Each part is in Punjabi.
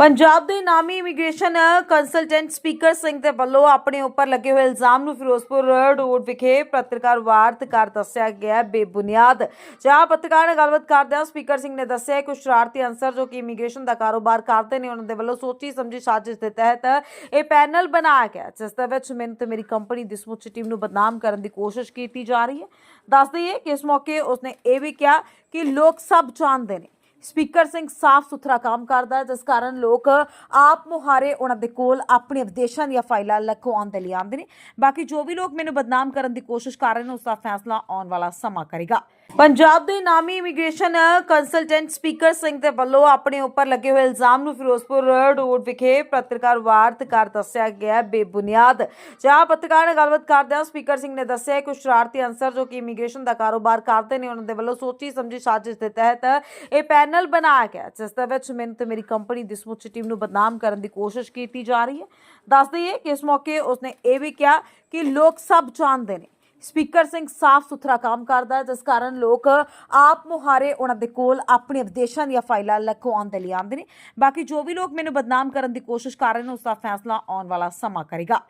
ਪੰਜਾਬ ਦੇ ਨਾਮੀ ਇਮੀਗ੍ਰੇਸ਼ਨ ਕੰਸਲਟੈਂਟ ਸਪੀਕਰ ਸਿੰਘ ਦੇ ਵੱਲੋਂ ਆਪਣੇ ਉੱਪਰ ਲੱਗੇ ਹੋਏ ਇਲਜ਼ਾਮ ਨੂੰ ਫਿਰੋਜ਼ਪੁਰ ਰੋਡ ਵਿਖੇ ਪੱਤਰਕਾਰ ਵਾਰਤ ਕਰ ਦੱਸਿਆ ਗਿਆ ਬੇਬੁਨਿਆਦ। ਜਾਂ ਪੱਤਰਕਾਰ ਨਾਲ ਗੱਲਬਾਤ ਕਰਦਿਆਂ ਸਪੀਕਰ ਸਿੰਘ ਨੇ ਦੱਸਿਆ ਕਿ ਸ਼ਰਾਰਤੀ ਅਨਸਰ ਜੋ ਕਿ ਇਮੀਗ੍ਰੇਸ਼ਨ ਦਾ ਕਾਰੋਬਾਰ ਕਰਦੇ ਨੇ, ਉਹਨਾਂ ਦੇ ਵੱਲੋਂ ਸੋਚੀ ਸਮਝੀ ਸਾਜ਼ਿਸ਼ ਦੇ ਤਹਿਤ ਇਹ ਪੈਨਲ ਬਣਾਇਆ ਗਿਆ ਜਿਸ ਦੇ ਵਿੱਚ ਮੈਨੂੰ ਤੇ ਮੇਰੀ ਕੰਪਨੀ ਦੀ ਸਮੁੱਚੀ ਟੀਮ ਨੂੰ ਬਦਨਾਮ ਕਰਨ ਦੀ ਕੋਸ਼ਿਸ਼ ਕੀਤੀ ਜਾ ਰਹੀ ਹੈ। ਦੱਸ ਦਈਏ ਕਿ ਇਸ ਮੌਕੇ ਉਸਨੇ ਇਹ ਵੀ ਕਿਹਾ ਕਿ ਲੋਕ ਸਭ ਜਾਣਦੇ ਨੇ। ਸਪੀਕਰ ਸਿੰਘ ਸਾਫ਼ ਸੁਥਰਾ ਕੰਮ ਕਰਦਾ ਜਿਸ ਕਾਰਨ ਲੋਕ ਆਪ ਮੁਹਾਰੇ ਉਹਨਾਂ ਦੇ ਕੋਲ ਆਪਣੇ ਵਿਦੇਸ਼ਾਂ ਦੀਆਂ ਫਾਈਲਾਂ ਲਗਵਾਉਣ ਦੇ ਲਈ ਆਉਂਦੇ ਨੇ। ਬਾਕੀ ਜੋ ਵੀ ਲੋਕ ਮੈਨੂੰ ਬਦਨਾਮ ਕਰਨ ਦੀ ਕੋਸ਼ਿਸ਼ ਕਰ ਰਹੇ ਨੇ, ਉਸ ਦਾ ਫੈਸਲਾ ਆਉਣ ਵਾਲਾ ਸਮਾਂ ਕਰੇਗਾ। ਪੰਜਾਬ ਦੇ ਨਾਮੀ ਇਮੀਗ੍ਰੇਸ਼ਨ ਕੰਸਲਟੈਂਟ ਸਪੀਕਰ ਸਿੰਘ ਦੇ ਵੱਲੋਂ ਆਪਣੇ ਉੱਪਰ ਲੱਗੇ ਹੋਏ ਇਲਜ਼ਾਮ ਨੂੰ ਫਿਰੋਜ਼ਪੁਰ ਰੋਡ ਵਿਖੇ ਪੱਤਰਕਾਰ ਵਾਰਤ ਕਰ ਦੱਸਿਆ ਗਿਆ ਬੇਬੁਨਿਆਦ। ਜਾਂ ਪੱਤਰਕਾਰ ਨਾਲ ਗੱਲਬਾਤ ਕਰਦਿਆਂ ਸਪੀਕਰ ਸਿੰਘ ਨੇ ਦੱਸਿਆ ਕਿ ਸ਼ਰਾਰਤੀ ਅਨਸਰ ਜੋ ਕਿ ਇਮੀਗ੍ਰੇਸ਼ਨ ਦਾ ਕਾਰੋਬਾਰ ਕਰਦੇ ਨੇ, ਉਹਨਾਂ ਦੇ ਵੱਲੋਂ ਸੋਚੀ ਸਮਝੀ ਸਾਜ਼ਿਸ਼ ਦੇ ਤਹਿਤ ਇਹ ਪੈਨਲ ਬਣਾਇਆ ਗਿਆ ਜਿਸ ਦੇ ਵਿੱਚ ਮੈਨੂੰ ਤੇ ਮੇਰੀ ਕੰਪਨੀ ਦੀ ਸਮੁੱਚੀ ਟੀਮ ਨੂੰ ਬਦਨਾਮ ਕਰਨ ਦੀ ਕੋਸ਼ਿਸ਼ ਕੀਤੀ ਜਾ ਰਹੀ ਹੈ। ਦੱਸ ਦਈਏ ਕਿ ਇਸ ਮੌਕੇ ਉਸਨੇ ਇਹ ਵੀ ਕਿਹਾ ਕਿ ਲੋਕ ਸਭ ਜਾਣਦੇ ਨੇ। ਸਪੀਕਰ ਸਿੰਘ ਸਾਫ਼ ਸੁਥਰਾ ਕੰਮ ਕਰਦਾ ਹੈ, ਜਿਸ ਕਾਰਨ ਲੋਕ ਆਪ ਮੁਹਾਰੇ ਉਹਨਾਂ ਦੇ ਕੋਲ ਆਪਣੇ ਵਿਦੇਸ਼ਾਂ ਦੀਆਂ ਫਾਈਲਾਂ ਲਖਵਾਉਣ ਦੇ ਲਈ ਆਉਂਦੇ ਨੇ। ਬਾਕੀ ਜੋ ਵੀ ਲੋਕ ਮੈਨੂੰ ਬਦਨਾਮ ਕਰਨ ਦੀ ਕੋਸ਼ਿਸ਼ ਕਰ ਰਹੇ ਨੇ, ਉਸ ਦਾ ਫੈਸਲਾ ਆਉਣ ਵਾਲਾ ਸਮਾਂ ਕਰੇਗਾ।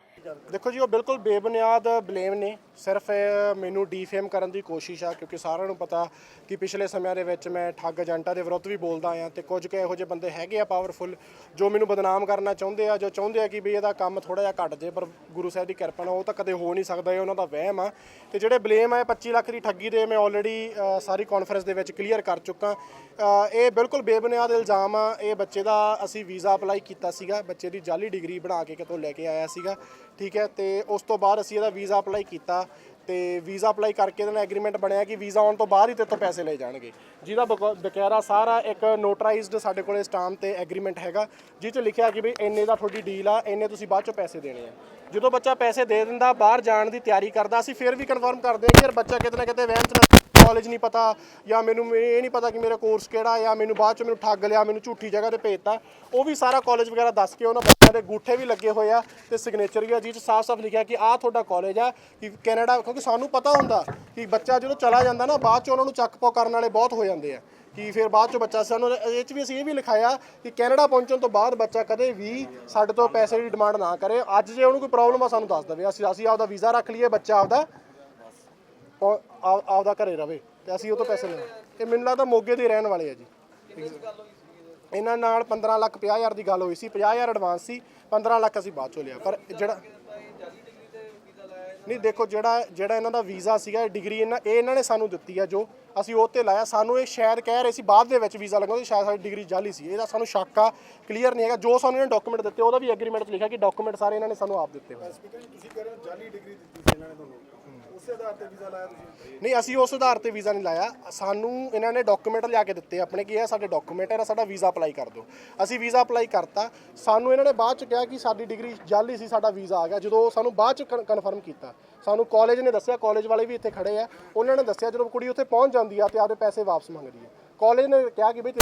ਦੇਖੋ ਜੀ, ਉਹ ਬਿਲਕੁਲ ਬੇਬੁਨਿਆਦ ਬਲੇਮ ਨੇ। ਸਿਰਫ ਮੈਨੂੰ ਡੀਫੇਮ ਕਰਨ ਦੀ ਕੋਸ਼ਿਸ਼ ਆ, ਕਿਉਂਕਿ ਸਾਰਿਆਂ ਨੂੰ ਪਤਾ ਕਿ ਪਿਛਲੇ ਸਮਿਆਂ ਦੇ ਵਿੱਚ ਮੈਂ ਠੱਗ ਏਜੰਟਾਂ ਦੇ ਵਿਰੁੱਧ ਵੀ ਬੋਲਦਾ ਆਇਆ ਤੇ ਕੁਝ ਕੁ ਇਹੋ ਜਿਹੇ ਬੰਦੇ ਹੈਗੇ ਆ ਪਾਵਰਫੁਲ ਜੋ ਮੈਨੂੰ ਬਦਨਾਮ ਕਰਨਾ ਚਾਹੁੰਦੇ ਆ, ਜੋ ਚਾਹੁੰਦੇ ਆ ਕਿ ਵੀ ਇਹਦਾ ਕੰਮ ਥੋੜਾ ਜਿਹਾ ਘਟ ਜੇ, ਪਰ ਗੁਰੂ ਸਾਹਿਬ ਦੀ ਕਿਰਪਾ ਨਾਲ ਉਹ ਤਾਂ ਕਦੇ ਹੋ ਨਹੀਂ ਸਕਦਾ, ਇਹ ਉਹਨਾਂ ਦਾ ਵਹਿਮ ਆ। ਤੇ ਜਿਹੜੇ ਬਲੇਮ ਆ, ਇਹ 25 ਲੱਖ ਦੀ ਠੱਗੀ ਦੇ ਮੈਂ ਆਲਰੇਡੀ ਸਾਰੀ ਕਾਨਫਰੰਸ ਦੇ ਵਿੱਚ ਕਲੀਅਰ ਕਰ ਚੁੱਕਾ। ਇਹ ਬਿਲਕੁਲ ਬੇਬੁਨਿਆਦ ਇਲਜ਼ਾਮ ਆ, ਇਹ ਬੱਚੇ ਦਾ ਅਸੀਂ ਵੀਜ਼ਾ ਅਪਲਾਈ ਕੀਤਾ ਸੀਗਾ, ਬੱਚੇ ਦੀ ਜਾਲੀ ਡਿਗਰੀ ਬਣਾ ਕੇ ਕਿਤੋਂ ਲੈ ਕੇ ਆਇਆ ਸੀਗਾ। ਠੀਕ ਹੈ, ਤੇ ਉਸ ਤੋਂ ਬਾਅਦ ਅਸੀਂ ਇਹਦਾ ਵੀਜ਼ਾ ਅਪਲਾਈ ਕੀਤਾ ਤੇ ਵੀਜ਼ਾ ਅਪਲਾਈ ਕਰਕੇ ਇਹਦੇ ਨਾਲ ਐਗਰੀਮੈਂਟ ਬਣਿਆ ਕਿ ਵੀਜ਼ਾ ਆਉਣ ਤੋਂ ਬਾਅਦ ਹੀ ਤੇਰੇ ਤੋਂ ਪੈਸੇ ਲਏ ਜਾਣਗੇ। ਜਿਹਦਾ ਬਕ, ਬਕਾਇਦਾ ਸਾਰਾ ਇੱਕ ਨੋਟਰਾਈਜ਼ਡ ਸਾਡੇ ਕੋਲੇ ਸਟਾਂਪ ਤੇ ਐਗਰੀਮੈਂਟ ਹੈਗਾ ਜਿਹ 'ਚ ਲਿਖਿਆ ਕਿ ਵੀ ਇੰਨੇ ਦਾ ਤੁਹਾਡੀ ਡੀਲ ਆ, ਇੰਨੇ ਤੁਸੀਂ ਬਾਅਦ 'ਚੋਂ ਪੈਸੇ ਦੇਣੇ ਆ। ਜਦੋਂ ਬੱਚਾ ਪੈਸੇ ਦੇ ਦਿੰਦਾ, ਬਾਹਰ ਜਾਣ ਦੀ ਤਿਆਰੀ ਕਰਦਾ, ਅਸੀਂ ਫਿਰ ਵੀ ਕਨਫਰਮ ਕਰਦੇ ਹਾਂ ਕਿ ਯਾਰ ਬੱਚਾ ਕਿਤੇ ਨਾ ਕਿਤੇ ਵਹਿਮ 'ਚ ਨਾ ਕਾਲਜ ਨਹੀਂ ਪਤਾ ਜਾਂ ਮੈਨੂੰ ਇਹ ਨਹੀਂ ਪਤਾ ਕਿ ਮੇਰਾ ਕੋਰਸ ਕਿਹੜਾ ਜਾਂ ਮੈਨੂੰ ਬਾਅਦ ਚ ਮੈਨੂੰ ਠੱਗ ਲਿਆ, ਮੈਨੂੰ ਝੂਠੀ ਜਗ੍ਹਾ ਤੇ ਭੇਜਤਾ। ਉਹ ਵੀ ਸਾਰਾ ਕਾਲਜ ਵਗੈਰਾ ਦੱਸ ਕੇ ਉਹਨਾਂ ਬੱਚਿਆਂ ਦੇ ਗੂਠੇ ਵੀ ਲੱਗੇ ਹੋਏ ਆ ਤੇ ਸਿਗਨੇਚਰ ਵੀ ਆ ਜਿਹ ਚ ਸਾਫ਼-ਸਾਫ਼ ਲਿਖਿਆ ਕਿ ਆਹ ਤੁਹਾਡਾ ਕਾਲਜ ਆ, ਕਿ ਕੈਨੇਡਾ, ਕਿਉਂਕਿ ਸਾਨੂੰ ਪਤਾ ਹੁੰਦਾ ਕਿ ਬੱਚਾ ਜਦੋਂ ਚਲਾ ਜਾਂਦਾ ਨਾ, ਬਾਅਦ ਚ ਉਹਨਾਂ ਨੂੰ ਚੱਕ ਪੋ ਕਰਨ ਵਾਲੇ ਬਹੁਤ ਹੋ ਜਾਂਦੇ ਆ। ਕਿ ਫਿਰ ਬਾਅਦ ਚ ਬੱਚਾ ਸਾਨੂੰ ਇਹ ਚ ਵੀ ਅਸੀਂ ਇਹ ਵੀ ਲਿਖਾਇਆ ਕਿ ਕੈਨੇਡਾ ਪਹੁੰਚਣ ਤੋਂ ਬਾਅਦ ਬੱਚਾ ਕਦੇ ਵੀ ਸਾਡੇ ਤੋਂ ਪੈਸੇ ਦੀ ਡਿਮਾਂਡ ਨਾ ਕਰੇ। ਅੱਜ ਜੇ ਉਹਨੂੰ ਕੋਈ ਪ੍ਰੋਬਲਮ ਆ, ਸਾਨੂੰ ਦੱਸ ਦੇਵੇ। ਅਸੀਂ ਅਸੀਂ ਆਪਦਾ ਵੀਜ਼ਾ ਰੱਖ ਲਈਏ, ਬੱਚਾ ਆਪਦਾ ਉਹ ਆਪ- ਆਪਦਾ ਘਰੇ ਰਵੇ ਤੇ ਅਸੀਂ ਉਹ ਤੋਂ ਪੈਸੇ ਲੈਣੇ। ਇਹ ਮੈਨੂੰ ਲੱਗਦਾ ਮੋਗੇ ਦੇ ਰਹਿਣ ਵਾਲੇ ਆ ਜੀ। ਇਹਨਾਂ ਨਾਲ 15 ਲੱਖ 50 ਹਜ਼ਾਰ ਦੀ ਗੱਲ ਹੋਈ ਸੀ 50 ਹਜ਼ਾਰ ਐਡਵਾਂਸ ਸੀ 15 ਲੱਖ ਅਸੀਂ ਬਾਅਦ ਚੋਂ ਲਿਆ। ਪਰ ਜਿਹੜਾ ਨਹੀਂ, ਦੇਖੋ ਜਿਹੜਾ ਜਿਹੜਾ ਇਹਨਾਂ ਦਾ ਵੀਜ਼ਾ ਸੀਗਾ ਡਿਗਰੀ ਇਹਨਾਂ ਇਹ ਇਹਨਾਂ ਨੇ ਸਾਨੂੰ ਦਿੱਤੀ ਆ ਜੋ ਅਸੀਂ ਉਹ ਤੇ ਲਾਇਆ। ਸਾਨੂੰ ਇਹ ਸ਼ਾਇਦ ਕਹਿ ਰਹੇ ਸੀ, ਬਾਅਦ ਦੇ ਵਿੱਚ ਵੀਜ਼ਾ ਲੱਗਣਾ ਸ਼ਾਇਦ ਸਾਡੀ ਡਿਗਰੀ ਜਾਲੀ ਸੀ। ਇਹਦਾ ਸਾਨੂੰ ਸ਼ੱਕ ਆ ਕਲੀਅਰ ਨਹੀਂ ਹੈਗਾ। ਜੋ ਸਾਨੂੰ ਇਹਨਾਂ ਡਾਕੂਮੈਂਟ ਦਿੱਤੇ, ਉਹਦਾ ਵੀ ਐਗਰੀਮੈਂਟ 'ਚ ਲਿਖਿਆ ਕਿ ਡਾਕੂਮੈਂਟ ਸਾਰੇ ਇਹਨਾਂ ਨੇ ਸਾਨੂੰ ਆਪ ਦਿੱਤੇ ਹੋਏ ਤੁਸੀਂ ਕਹਿ ਰਹੇ ਹੋ ਜਾਲੀ ਡਿਗਰੀ ਦਿੱਤੀ ਸੀ ਇਹਨਾਂ ਨੇ ਤੁਹਾਨੂੰ। ਉਸੇ ਆਧਾਰ ਤੇ ਵੀਜ਼ਾ ਲਾਇਆ ਤੁਸੀਂ? ਨਹੀਂ ਅਸੀਂ ਉਸ ਆਧਾਰ ਤੇ ਵੀਜ਼ਾ ਨਹੀਂ ਲਾਇਆ। ਸਾਨੂੰ ਇਹਨਾਂ ਨੇ ਡਾਕੂਮੈਂਟ ਲਿਆ ਕੇ ਦਿੱਤੇ ਆਪਣੇ ਕਿ ਇਹ ਸਾਡੇ ਡਾਕੂਮੈਂਟ ਹੈ ਸਾਡਾ ਵੀਜ਼ਾ ਅਪਲਾਈ ਕਰ ਦਿਓ। ਅਸੀਂ ਵੀਜ਼ਾ ਅਪਲਾਈ ਕਰਤਾ। ਸਾਨੂੰ ਇਹਨਾਂ ਨੇ ਬਾਅਦ ਚ ਕਿਹਾ ਕਿ ਸਾਡੀ ਡਿਗਰੀ ਜਾਲੀ ਸੀ ਸਾਡਾ ਵੀਜ਼ਾ ਆ ਗਿਆ। ਜਦੋਂ ਸਾਨੂੰ ਬਾਅਦ ਚ ਕਨਫਰਮ ਕੀਤਾ ਸਾਨੂੰ ਕਾਲਜ ਨੇ ਦੱਸਿਆ ਕਾਲਜ ਵਾਲੇ ਵੀ ਇੱਥੇ ਖੜੇ ਆ। ਉਹਨਾਂ ਨੇ ਦੱਸਿਆ ਜਦੋਂ ਕੁੜੀ ਉੱਥੇ ਪਹੁੰਚ ਜਾਂਦੀ ਆ ਤੇ ਆਪਦੇ ਪੈਸੇ ਵਾਪਸ ਮੰਗਦੀ ਹੈ ਕਾਲਜ ਨੇ ਕਿਹਾ ਕਿ ਬਈ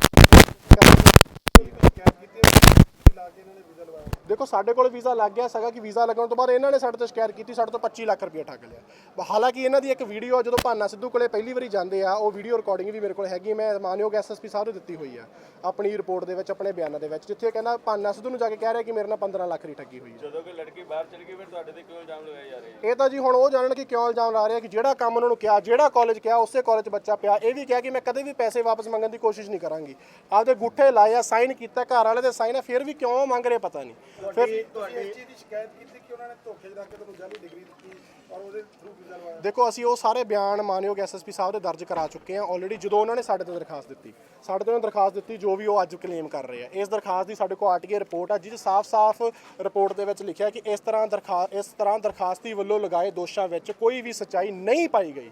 ਦੇਖੋ ਸਾਡੇ ਕੋਲ ਵੀਜ਼ਾ ਲੱਗ ਗਿਆ ਸੀਗਾ ਕਿ ਵੀਜ਼ਾ ਲੱਗਣ ਤੋਂ ਬਾਅਦ ਇਹਨਾਂ ਨੇ ਸਾਡੇ ਤੋਂ ਸ਼ਿਕਾਇਤ ਕੀਤੀ ਸਾਡੇ ਤੋਂ 25 ਲੱਖ ਰੁਪਏ ਠੱਗ ਲਿਆ। ਹਾਲਾਂਕਿ ਇਹਨਾਂ ਦੀ ਇੱਕ ਵੀਡੀਓ ਜਦੋਂ ਭਾਨਾ ਸਿੱਧੂ ਕੋਲੇ ਪਹਿਲੀ ਵਾਰੀ ਜਾਂਦੇ ਆ ਉਹ ਵੀਡੀਓ ਰਿਕਾਰਡਿੰਗ ਵੀ ਮੇਰੇ ਕੋਲ ਹੈਗੀ ਮੈਂ ਮਾਨਯੋਗ ਐਸਐਸਪੀ ਸਾਹਿਬ ਨੂੰ ਦਿੱਤੀ ਹੋਈ ਆ ਆਪਣੀ ਰਿਪੋਰਟ ਦੇ ਵਿੱਚ ਆਪਣੇ ਬਿਆਨਾਂ ਦੇ ਵਿੱਚ ਜਿੱਥੇ ਕਹਿੰਦਾ ਭਾਨਾ ਸਿੱਧੂ ਨੂੰ ਜਾ ਕੇ ਕਹਿ ਰਿਹਾ ਕਿ ਮੇਰੇ ਨਾਲ 15 ਲੱਖ ਦੀ ਠੱਗੀ ਹੋਈ ਹੈ ਜਦੋਂ ਕੋਈ ਲੜਕੀ ਬਾਹਰ ਚਲ ਗਈ ਫਿਰ ਤੁਹਾਡੇ ਤੇ ਕਿਉਂ ਇਲਜ਼ਾਮ ਲਗਾਏ ਜਾ ਰਹੇ ਆ? ਇਹ ਤਾਂ ਜੀ ਹੁਣ ਉਹ ਜਾਣਨ ਕਿ ਕਿਉਂ ਇਲਜ਼ਾਮ ਲਾ ਰਿਹਾ ਕਿ ਜਿਹੜਾ ਕੰਮ ਉਹਨਾਂ ਨੂੰ ਕਿਹਾ ਜਿਹੜਾ ਕਾਲਜ ਕਿਹਾ ਉਸੇ ਕਾਲਜ 'ਚ ਬੱਚਾ ਪਿਆ। ਇਹ ਵੀ ਕਿਹਾ ਕਿ ਮੈਂ ਕਦੇ ਵੀ ਪੈਸੇ ਵਾਪਸ ਮੰਗਣ ਦੀ ਕੋਸ਼ਿਸ਼ ਨਹੀਂ ਕਰਾਂਗੀ। ਆਪਦੇ ਗੁੱਠੇ ਲਾਏ ਆ ਸਾਈਨ ਕੀਤਾ ਘਰ ਵਾਲੇ ਦੇ ਸਾਈਨ ਆ ਫਿਰ ਵੀ ਕਿਉਂ ਮੰਗ ਰਹੇ ਪਤਾ ਨਹੀਂ। ਫਿਰ ਤੁਹਾਡੀ ਇਸ ਚੀਜ਼ ਦੀ ਸ਼ਿਕਾਇਤ ਕੀਤੀ ਕਿ ਉਹਨਾਂ ਨੇ ਧੋਖੇ ਲਾ ਕੇ ਤੁਹਾਨੂੰ ਜਾਲੀ ਡਿਗਰੀ ਦਿੱਤੀ ਔਰ ਉਹਦੇ ਥਰੂ ਵੀਜ਼ਾ ਲਵਾਇਆ ਦੇਖੋ ਅਸੀਂ ਉਹ ਸਾਰੇ ਬਿਆਨ ਮਾਨਯੋਗ ਐਸਐਸਪੀ ਸਾਹਿਬ ਦੇ ਦਰਜ ਕਰਾ ਚੁੱਕੇ ਹਾਂ ਆਲਰੇਡੀ ਜਦੋਂ ਉਹਨਾਂ ਨੇ ਸਾਡੇ ਤੋਂ ਦਰਖਾਸਤ ਦਿੱਤੀ। ਸਾਡੇ ਤੋਂ ਉਹਨਾਂ ਦਰਖਾਸਤ ਦਿੱਤੀ ਜੋ ਵੀ ਉਹ ਅੱਜ ਕਲੇਮ ਕਰ ਰਹੇ ਆ। ਇਸ ਦਰਖਾਸਤ ਦੀ ਸਾਡੇ ਕੋਲ ਆਰਟੀਏ ਰਿਪੋਰਟ ਆ ਜਿਹਦੇ ਸਾਫ਼-ਸਾਫ਼ ਰਿਪੋਰਟ ਦੇ ਵਿੱਚ ਲਿਖਿਆ ਕਿ ਇਸ ਤਰ੍ਹਾਂ ਦਰਖਾਸਤ ਇਸ ਤਰ੍ਹਾਂ ਦਰਖਾਸਤੀ ਵੱਲੋਂ ਲਗਾਏ ਦੋਸ਼ਾਂ ਵਿੱਚ ਕੋਈ ਵੀ ਸੱਚਾਈ ਨਹੀਂ ਪਾਈ ਗਈ।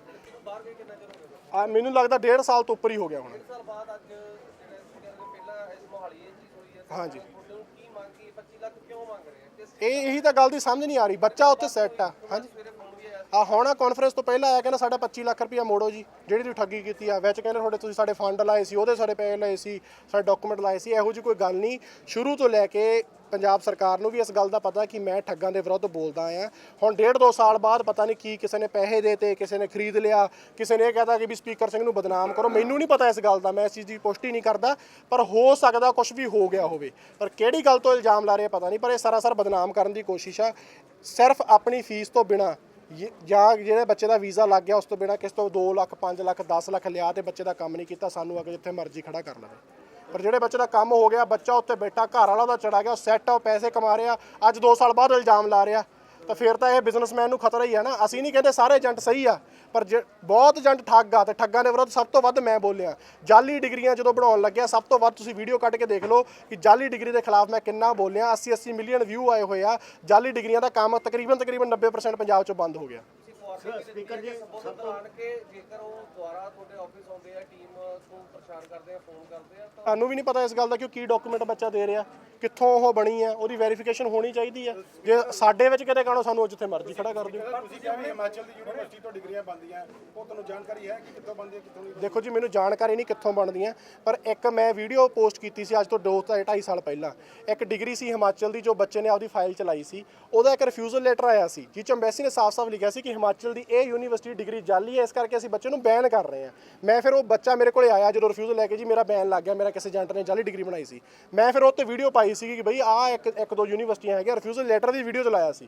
ਆ ਮੈਨੂੰ ਲੱਗਦਾ ਡੇਢ ਸਾਲ ਤੋਂ ਉੱਪਰ ਹੀ ਹੋ ਗਿਆ ਹੁਣ। ਸਾਲ ਬਾਅਦ ਅੱਜ ਜਿਹੜੇ ਕਹਿੰਦੇ ਪਹਿਲਾਂ ਇਸ ਮੋਹਾਲੀ ਇਹ ਚੀਜ਼ ਹੋਈ ਹੈ ਹਾਂਜੀ ਤੁਹਾਡੇ ਨੂੰ ਕੀ ਮੰਗ ਕੀ 25 ਲੱਖ ਕਿਉਂ ਮੰਗ ਰਹੇ ਆ? ਕਿਸ ਇਹ ਇਹੀ ਤਾਂ ਗੱਲ ਦੀ ਸਮਝ ਨਹੀਂ ਆ ਰਹੀ। ਬੱਚਾ ਉੱਥੇ ਸੈੱਟ ਆ। ਹਾਂਜੀ। ਸਵੇਰੇ ਆ ਹੋਣਾ ਕਾਨਫਰੰਸ ਤੋਂ ਪਹਿਲਾਂ ਆਇਆ ਕਹਿੰਦਾ ਸਾਡਾ 25 ਲੱਖ ਰੁਪਇਆ ਮੋੜੋ ਜੀ, ਜਿਹੜੀ ਤੁਸੀਂ ਠੱਗੀ ਕੀਤੀ ਆ, ਵਿੱਚ ਕਹਿੰਦੇ ਤੁਹਾਡੇ ਤੁਸੀਂ ਸਾਡੇ ਫੰਡ ਲਾਏ ਸੀ, ਉਹਦੇ ਸਾਡੇ ਪੈਸੇ ਲਏ ਸੀ, ਸਾਡੇ ਡਾਕੂਮੈਂਟ ਲਾਏ ਸੀ, ਇਹੋ ਜਿਹੀ ਕੋਈ ਗੱਲ ਨਹੀਂ। ਸ਼ੁਰੂ ਤੋਂ ਲੈ ਕੇ ਪੰਜਾਬ ਸਰਕਾਰ ਨੂੰ ਵੀ ਇਸ ਗੱਲ ਦਾ ਪਤਾ ਕਿ ਮੈਂ ਠੱਗਾਂ ਦੇ ਵਿਰੁੱਧ ਬੋਲਦਾ ਆ ਹੁਣ ਡੇਢ ਦੋ ਸਾਲ ਬਾਅਦ ਪਤਾ ਨਹੀਂ ਕੀ ਕਿਸੇ ਨੇ ਪੈਸੇ ਦੇਤੇ ਕਿਸੇ ਨੇ ਖਰੀਦ ਲਿਆ, ਕਿਸੇ ਨੇ ਇਹ ਕਹਤਾ ਕਿ ਵੀ ਸਪੀਕਰ ਸਿੰਘ ਨੂੰ ਬਦਨਾਮ ਕਰੋ। ਮੈਨੂੰ ਨਹੀਂ ਪਤਾ ਇਸ ਗੱਲ ਦਾ, ਮੈਂ ਇਸ ਚੀਜ਼ ਦੀ ਪੁਸ਼ਟੀ ਨਹੀਂ ਕਰਦਾ, ਪਰ ਹੋ ਸਕਦਾ ਕੁਝ ਵੀ ਹੋ ਗਿਆ ਹੋਵੇ। ਪਰ ਕਿਹੜੀ ਗੱਲ ਤੋਂ ਇਲਜ਼ਾਮ ਲਾ ਰਹੇ ਪਤਾ ਨਹੀਂ, ਪਰ ਇਹ ਸਰਾਸਰ ਬਦਨਾਮ ਕਰਨ ਦੀ ਕੋਸ਼ਿਸ਼ ਆ। ਸਿਰਫ ਆਪਣੀ ਫੀਸ ਤੋਂ ਬਿਨਾ ਜਾਂ ਜਿਹੜੇ ਬੱਚੇ ਦਾ ਵੀਜ਼ਾ ਲੱਗ ਗਿਆ, ਉਸ ਤੋਂ ਬਿਨਾ ਕਿਸ ਤੋਂ 2 ਲੱਖ 5 ਲੱਖ 10 ਲੱਖ ਲਿਆ ਤੇ ਬੱਚੇ ਦਾ ਕੰਮ ਨਹੀਂ ਕੀਤਾ, ਸਾਨੂੰ ਅਗੇ ਜਿੱਥੇ ਮਰਜ਼ੀ ਖੜਾ ਕਰ ਲਵੇ। ਪਰ ਜਿਹੜੇ ਬੱਚੇ ਦਾ ਕੰਮ ਹੋ ਗਿਆ, ਬੱਚਾ ਉੱਤੇ ਬੈਠਾ, ਘਰ ਵਾਲਾ ਉਹਦਾ ਚੜਾ ਗਿਆ ਸੈੱਟ ਆ, ਉਹ ਪੈਸੇ ਕਮਾ ਰਿਹਾ, ਅੱਜ 2 ਸਾਲ ਬਾਅਦ ਇਲਜ਼ਾਮ ਲਾ ਰਿਹਾ। ਤਾਂ ਫਿਰ ਤਾਂ ਇਹ ਬਿਜ਼ਨਸਮੈਨ ਨੂੰ ਖਤਰਾ ਹੀ ਹੈ ਨਾ। ਅਸੀਂ ਨਹੀਂ ਕਹਿੰਦੇ ਸਾਰੇ ਏਜੰਟ ਸਹੀ ਆ, ਪਰ ਜੇ- ਬਹੁਤ ਏਜੰਟ ਠੱਗ ਆ ਤੇ ਠੱਗਾਂ ਦੇ ਵਿਰੁੱਧ ਸਭ ਤੋਂ ਵੱਧ ਮੈਂ ਬੋਲਿਆ। ਜਾਲੀ ਡਿਗਰੀਆਂ ਜਦੋਂ ਬਣਾਉਣ ਲੱਗਿਆ, ਸਭ ਤੋਂ ਵੱਧ ਤੁਸੀਂ ਵੀਡੀਓ ਕੱਢ ਕੇ ਦੇਖ ਲਓ ਕਿ ਜਾਲੀ ਡਿਗਰੀ ਦੇ ਖਿਲਾਫ ਮੈਂ ਕਿੰਨਾ ਬੋਲਿਆ। 80 80 ਮਿਲੀਅਨ ਵਿਊ ਆਏ ਹੋਏ ਆ। ਜਾਲੀ ਡਿਗਰੀਆਂ ਦਾ ਕੰਮ ਤਕਰੀਬਨ ਤਕਰੀਬਨ 90% ਪੰਜਾਬ 'ਚੋਂ ਬੰਦ ਹੋ ਗਿਆ। ਸਪੀਕਰ ਜੀ ਸਭ ਤੋਂ ਆਣ ਕੇ ਜੇਕਰ ਉਹ ਦੁਆਰਾ ਤੁਹਾਡੇ ਆਫਿਸ ਆਉਂਦੇ ਆ ਟੀਮ ਨੂੰ ਪਰੇਸ਼ਾਨ ਕਰਦੇ ਆ ਫੋਨ ਕਰਦੇ ਆ ਤਾਂ ਸਾਨੂੰ ਵੀ ਨਹੀਂ ਪਤਾ ਇਸ ਗੱਲ ਦਾ ਕਿ ਉਹ ਕੀ ਡਾਕੂਮੈਂਟ ਬੱਚਾ ਦੇ ਰਿਹਾ ਕਿੱਥੋਂ ਉਹ ਬਣੀ ਆ ਉਹਦੀ ਵੈਰੀਫਿਕੇਸ਼ਨ ਹੋਣੀ ਚਾਹੀਦੀ ਆ। ਜੇ ਸਾਡੇ ਵਿੱਚ ਕਿਤੇ ਕਾਣੋ ਸਾਨੂੰ ਜਿੱਥੇ ਮਰਜ਼ੀ ਖੜਾ ਕਰ ਦਿਓ। ਤੁਸੀਂ ਕਿਹਾ ਵੀ ਹਿਮਾਚਲ ਦੀ ਯੂਨੀਵਰਸਿਟੀ ਤੋਂ ਡਿਗਰੀਆਂ ਬਣਦੀਆਂ ਉਹ ਤੁਹਾਨੂੰ ਜਾਣਕਾਰੀ ਹੈ ਕਿ ਕਿੱਥੋਂ ਬਣਦੀਆਂ ਕਿੱਥੋਂ ਨਹੀਂ ਦੇਖੋ ਜੀ ਮੈਨੂੰ ਜਾਣਕਾਰੀ ਨਹੀਂ ਕਿੱਥੋਂ ਬਣਦੀਆਂ ਪਰ ਇੱਕ ਮੈਂ ਵੀਡੀਓ ਪੋਸਟ ਕੀਤੀ ਸੀ ਅੱਜ ਤੋਂ 2 2.5 ਸਾਲ ਪਹਿਲਾਂ। ਇੱਕ ਡਿਗਰੀ ਸੀ ਹਿਮਾਚਲ ਦੀ ਜੋ ਬੱਚੇ ਨੇ ਆਪਦੀ ਫਾਈਲ ਚਲਾਈ ਸੀ। ਉਹਦਾ ਇੱਕ ਰਿਫਿਊਜ਼ਲ ਲੈਟਰ ਆਇਆ ਸੀ ਜਿਹ 'ਚ ਐਮਬੈਸੀ ਨੇ ਸਾਫ਼-ਸਾਫ਼ ਲਿਖਿਆ ਸੀ ਕਿ ਹਿਮਾਚਲ ਦੀ ਇਹ ਯੂਨੀਵਰਸਿਟੀ ਡਿਗਰੀ ਜਾਲੀ ਹੈ, ਇਸ ਕਰਕੇ ਅਸੀਂ ਬੱਚੇ ਨੂੰ ਬੈਨ ਕਰ ਰਹੇ ਹਾਂ। ਮੈਂ ਫਿਰ ਉਹ ਬੱਚਾ ਮੇਰੇ ਕੋਲੇ ਆਇਆ ਜਦੋਂ ਰਿਫਿਊਜ਼ਲ ਲੈ ਕੇ ਜੀ, ਮੇਰਾ ਬੈਨ ਲੱਗ ਗਿਆ, ਮੇਰਾ ਕਿਸੇ ਏਜੰਟ ਨੇ ਜਾਲੀ ਡਿਗਰੀ ਬਣਾਈ ਸੀ। ਮੈਂ ਫਿਰ ਉਹ ਤੇ ਵੀਡੀਓ ਪਾਈ ਸੀ ਕਿ ਬਈ ਆਹ ਇੱਕ ਇੱਕ ਦੋ ਯੂਨੀਵਰਸਿਟੀਆਂ ਹੈਗੀਆਂ ਰਿਫਿਊਜ਼ਲ ਲੈਟਰ ਦੀ ਵੀਡੀਓ ਚਲਾਇਆ ਸੀ।